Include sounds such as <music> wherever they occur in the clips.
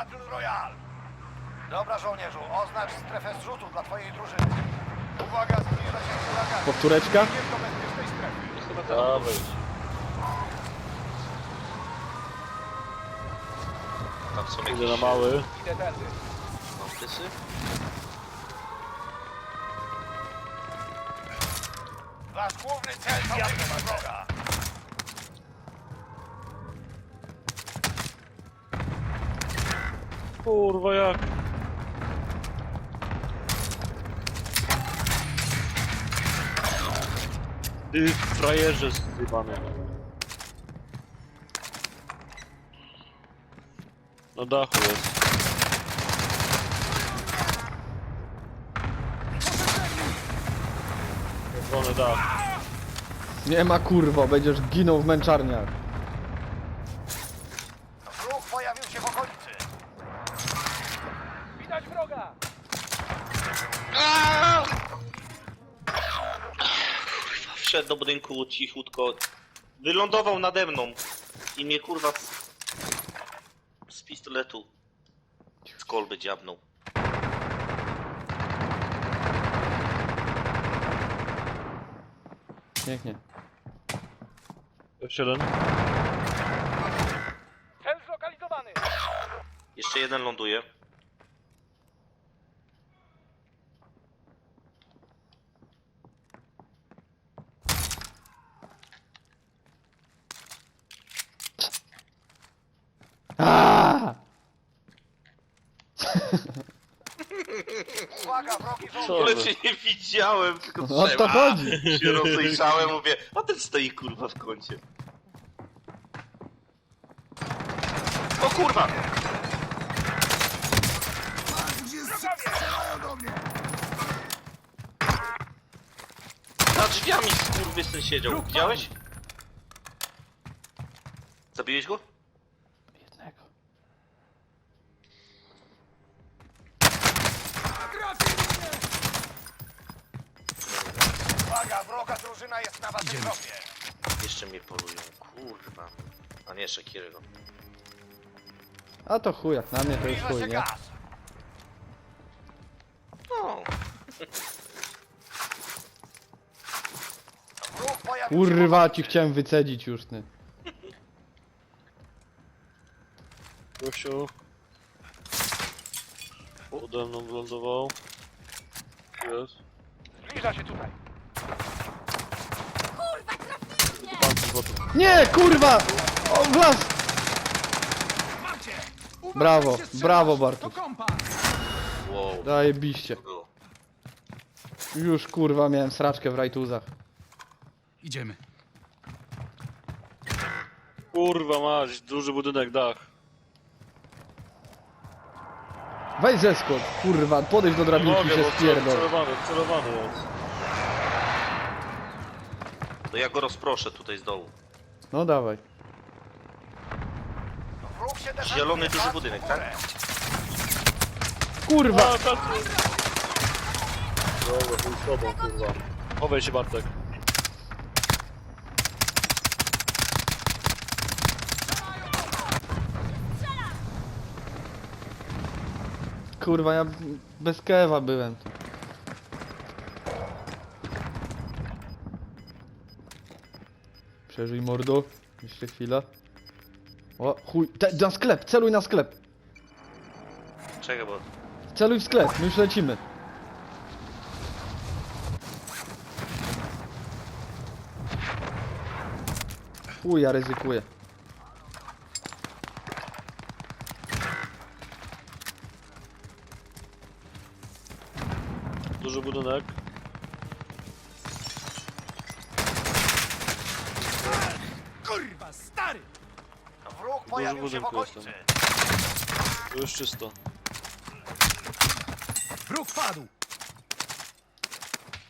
Battle Royale. Dobra, żołnierzu, oznacz strefę zrzutu dla twojej drużyny. Uwaga, zbliża się huragan. Powtóreczka? Idziemy do bezpiecznej strefy. Dawaj. Tam są Idę jakieś na mały. Idę tędy. Wasz główny cel to wygrywa wroga. Kurwa jak? Ty frajerze zjebany. Na dachu jest. Czerwony dach. Nie ma kurwo, będziesz ginął w męczarniach. Wszedł do budynku cichutko. Wylądował nade mną. I mnie kurwa z, z pistoletu z kolby dziabnął. Pięknie. F7. Cel zlokalizowany. Jeszcze jeden ląduje. Żołnierz. Ale cię nie widziałem, tylko O to trzeba. chodzi. Się rozejrzałem, mówię, a ten stoi kurwa w kącie. O kurwa! Za drzwiami skurwysyn siedział, widziałeś? Zabiłeś go? Jednego. Uwaga, wroga drużyna jest na waszym tropie. Jeszcze mnie polują, kurwa. A nie, Shakirego. A to chuj, jak na mnie to jest Zbliża chuj, nie? gaz. No, Wróg pojawił się w Kurwa, ci chciałem wycedzić już, ty. Gosiu. Ode mną wylądował. Jest. Zbliża się tutaj. Nie, kurwa! O, w las! Brawo, brawo Bartuś. wow. Zajebiście. Było. Już kurwa miałem sraczkę w rajtuzach. Idziemy. Kurwa mać, duży budynek, dach. Weź zeskocz, kurwa, podejdź do drabinki Mogę, się bo spierdol. celowany, celowany jest. To ja go rozproszę tutaj z dołu. No dawaj. Wróg się defenduje. Zielony duży budynek, tak? Kurwa! Tak. Dobra, chuj z tobą, kurwa. Chowaj się Bartek. Kurwa, ja bez kewa byłem. Przeżyj mordo. Jeszcze chwila. O, chuj. Te, na sklep, celuj na sklep. Czekaj, bo Celuj w sklep, my już lecimy. Chuj, ja ryzykuję. Duży budynek. Stary! Wróg pojawił się w budynku okolicy. Tu już czysto. Wróg padł!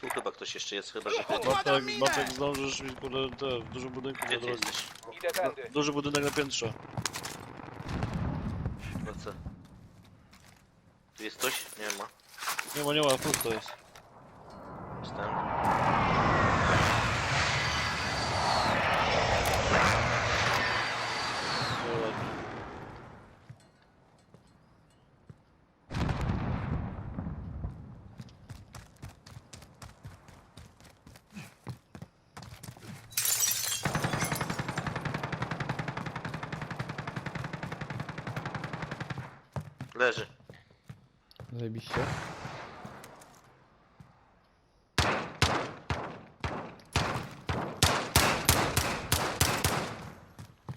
tu chyba ktoś jeszcze jest, chyba że ty... Bartek, Bartek zdążysz mi kurde, te, w dużym budynku Gdzie po ty jesteś? Idę tędy. Duży budynek na piętrze. No co? Tu jest ktoś? Nie ma. Nie ma, nie ma, pusto jest. Jestem. Leży. Zajebiście.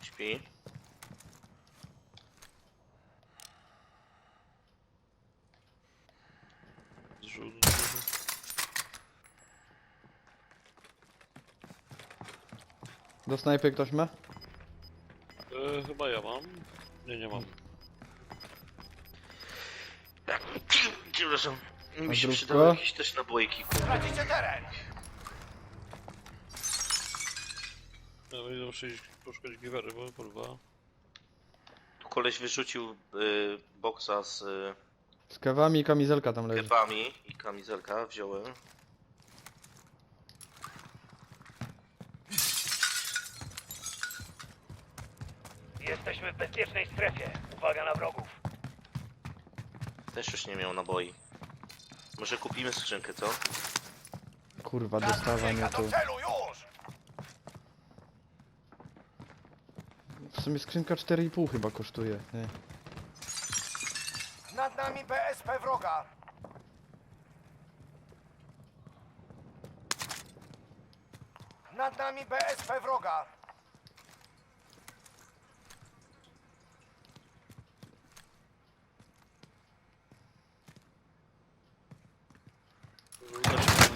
Śpi. Zrzut. Do snajpy ktoś ma? E, chyba ja mam. Nie, nie mam. Przepraszam. Mi się przydały jakieś też nabojki, kurde. Tracicie teren. Ja będę muszę iść poszukać giwery, bo kurwa. Tu koleś wyrzucił y, boksa z y, Z kawami i kamizelka tam leży. kebami i kamizelka wziąłem. Jesteśmy w bezpiecznej strefie. Uwaga na wrogów. Też już nie miał naboi. Może kupimy skrzynkę, co? Kurwa, dostawa mnie tu. W sumie skrzynka 4,5 chyba kosztuje. Nie. Nad nami BSP wroga. Nad nami BSP wroga.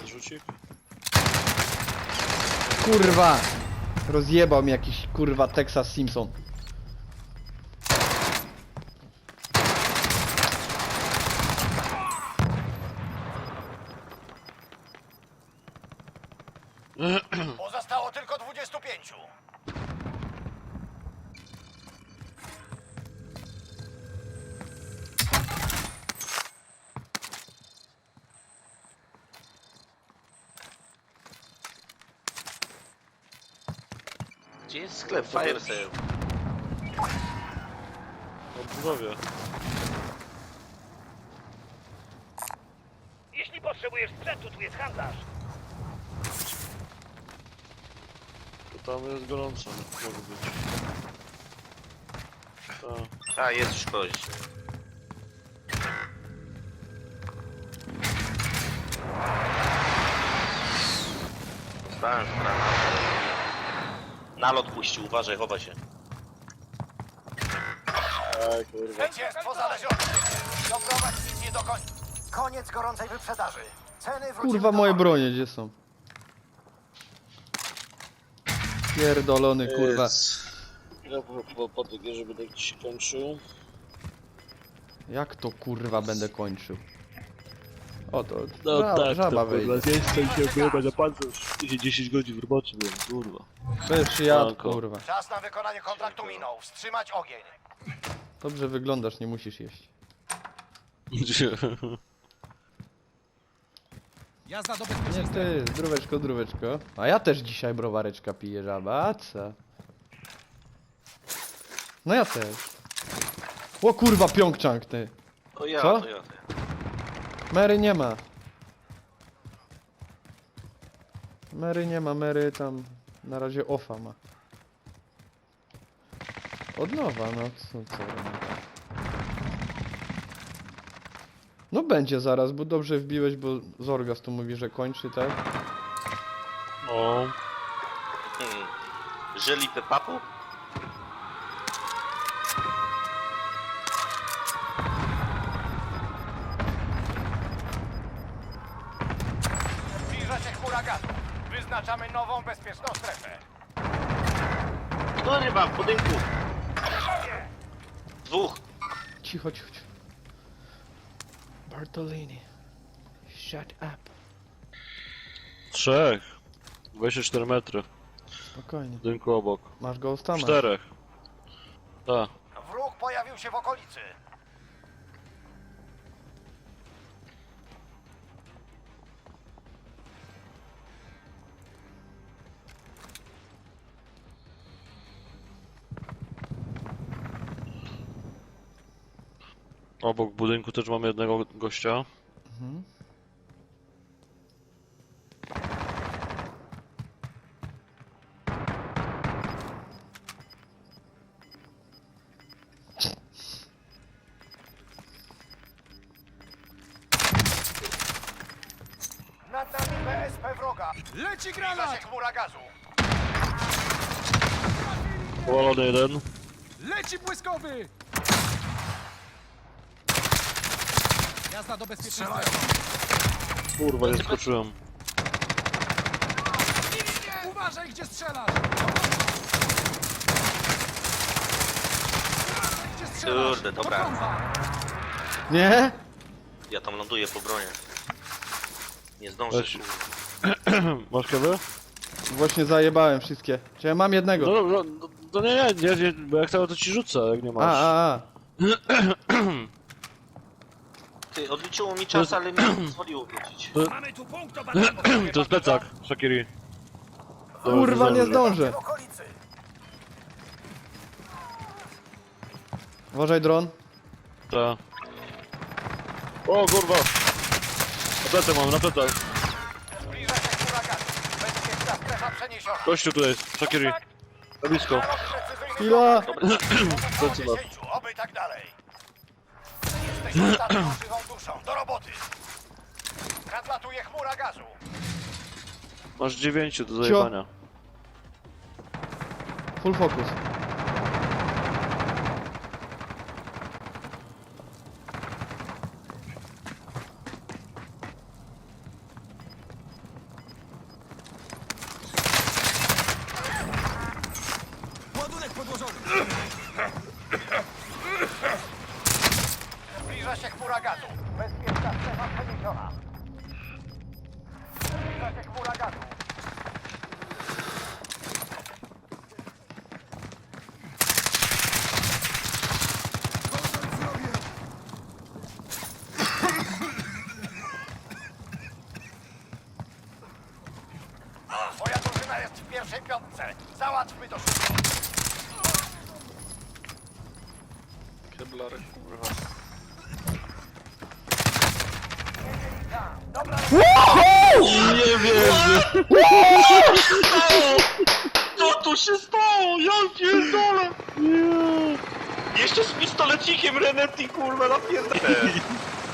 Zrzucik? Kurwa! Rozjebał mi jakiś kurwa Texas Simpson. Pozostało tylko 25. Gdzie jest sklep Fire Sale? Odbudowie. Jeśli potrzebujesz sprzętu, tu jest handlarz. To tam jest gorąco, może być. Tak. A, jest już kość. Dostałem granat. Nalot puścił, uważaj, chowa się. Aj, kurwa. Zwycięstwo ciebie. Doprowadź misję do końca. Koniec gorącej wyprzedaży. Ceny wróciły Kurwa, do moje normy. bronie gdzie są? Pierdolony kurwa. Ja po, po, żeby tak ci się kończył. Jak to kurwa będę kończył? O to No ża tak, żaba to wyjdzie. kurwa, jest to się kurwa na pancerz. 10 godzin w robocie byłem, kurwa. Bez jad Manko. kurwa. Czas na wykonanie kontraktu minął. Wstrzymać ogień. Dobrze wyglądasz, nie musisz jeść. <laughs> Jazda do Nie bezpieczeństwa. ty, zdróweczko, zdróweczko. A ja też dzisiaj browareczka piję żaba, a co? No ja też. O kurwa, Pjongczang ty. To ja, Co? to ja. to ja. Mary nie ma. Mary nie ma, Mary tam na razie offa ma. Od nowa, no co, co robić? No będzie zaraz, bo dobrze wbiłeś, bo Zorgas tu mówi, że kończy, tak? No. Hmm. Żeli pepapu? Wyznaczamy nową bezpieczną strefę. Kurwa, w budynku. Dwóch. Cicho, cicho, cicho. Bartolini. Shut up. Trzech. 24 metry. Spokojnie. W budynku obok. Masz go masz. Czterech. Tak. Wróg pojawił się w okolicy. Obok budynku też mamy jednego gościa. Mhm. Nad wroga. Leci granat! chmura gazu. Powalony jeden. Leci błyskowy! Jazda do bezpieczeństwa. Kurwa, nie skoczyłem. Uważaj, gdzie strzelasz! Uważaj, gdzie strzelasz! Kurde, Do dobra. Nie? Ja tam ląduję po bronie. Nie zdążę, Weź. kurwa. <clears throat> Masz kawę? Właśnie zajebałem wszystkie. Czy ja mam No jednego? dobra, no, no nie, nie, nie, nie, bo jak chcę to ci rzucę, jak nie A, masz. a, a. <clears throat> Ty, odliczyło mi czas, ale mi nie <clears throat> pozwoliło wrócić. Mamy tu punkt <clears throat> To jest plecak, Shakiri. Kurwa, nie zdążę. Okolicy. Uważaj, dron. Ta. O kurwa! Na plecach mam, na plecach. Zbliża się chmura gazu. Bezpieczna strefa przeniesiona. Gościu tu jest, Shakiri. Na blisko. Precyzyjny Chwila. <clears throat> Co masz? Jesteś ostatnią żywą duszą. Do roboty. Nadlatuje chmura gazu. Masz dziewięciu do zajebania. Full focus. Ładunek podłożony! Zbliża się chmura gazu. Bezpieczna przeniesiona. Zbliża się chmura gazu. Twoja drużyna jest w pierwszej piątce. Załatwmy to szybko. Keblar, kurwa. Nie wierzę! Co tu się stało? Ja pierdolę! Jeszcze z pistolecikiem Renetti, kurwa, napierdolę.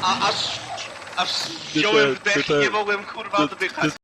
A aż... Aż wziąłem Ty te- wdech i nie mogłem, kurwa, oddychać.